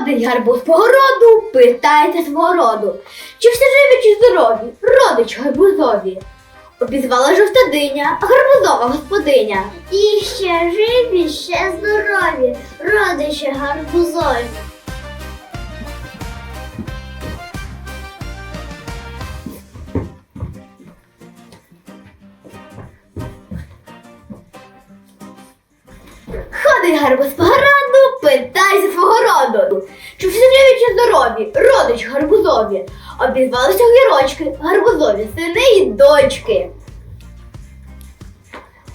Ходить гарбуз по городу, питається свого роду. Чи все живі, чи здорові? Родич гарбузові. Обізвала жовта диня, гарбузова господиня. І ще живі, ще здорові, родичі гарбузові. Ходить гарбуз по городу, питається свого роду. Чи всі живі, чи здорові? Родич гарбузові. Обізвалися огірочки, гарбузові сини і дочки.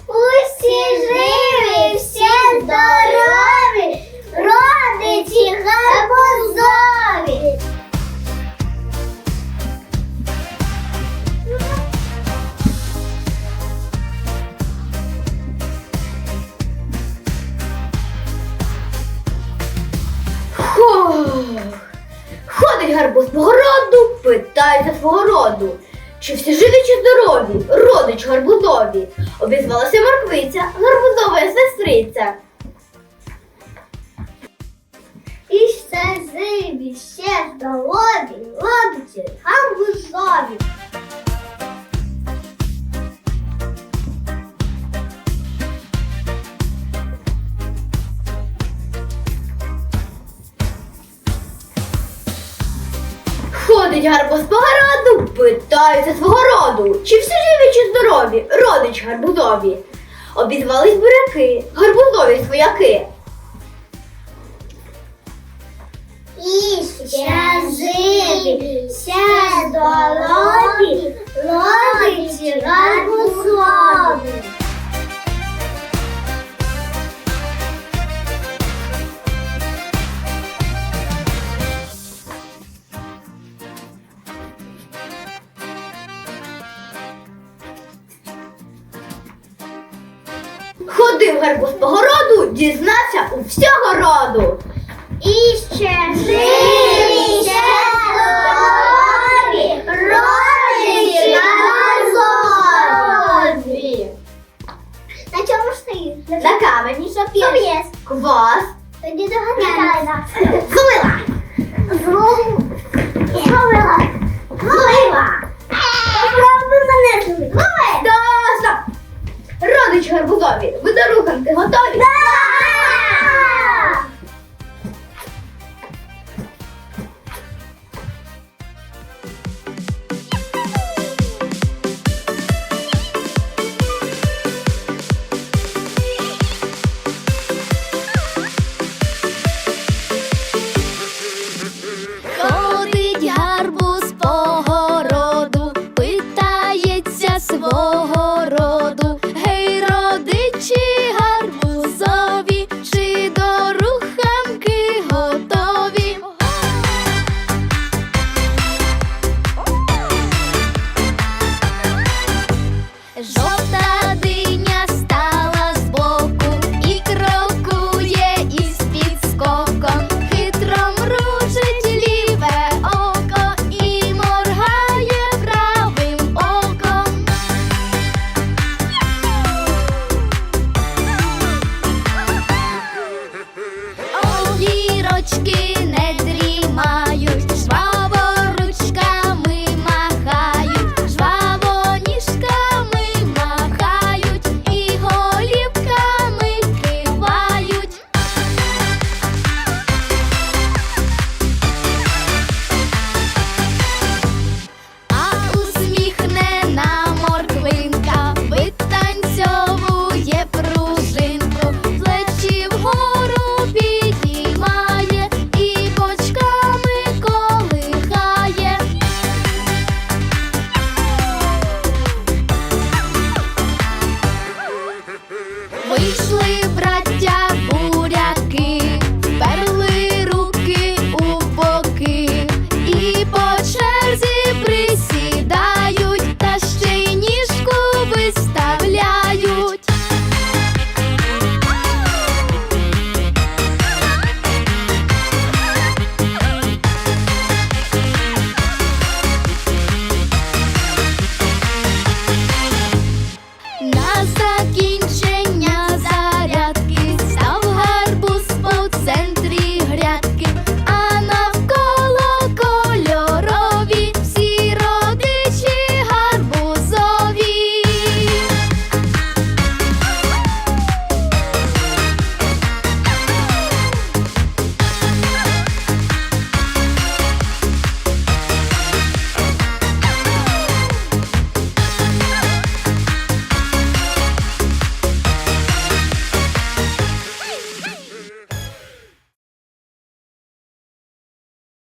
Усі живі, всі здорові, родичі гарбузові. Фух. Гарбуз по городу, за свого роду. Чи всі живі, чи здорові? Родич гарбузові. Обізвалася морквиця, гарбузова сестриця. І ще живі, ще здорові, родичі гарбузові. Ходить гарбуз по городу, питається свого роду. Чи всі живі, чи здорові? Родич гарбузові. Обізвались буряки, гарбузові свояки. І ще живі, ще здорові, родичі Ходив гарбуз по городу, дізнався у всього роду. І ще живі, ще здорові, родичі гарбузові. На чому стоїть? На камені Що п'єш? квас, Тоді доганяйся. злила. Злову. Зловила.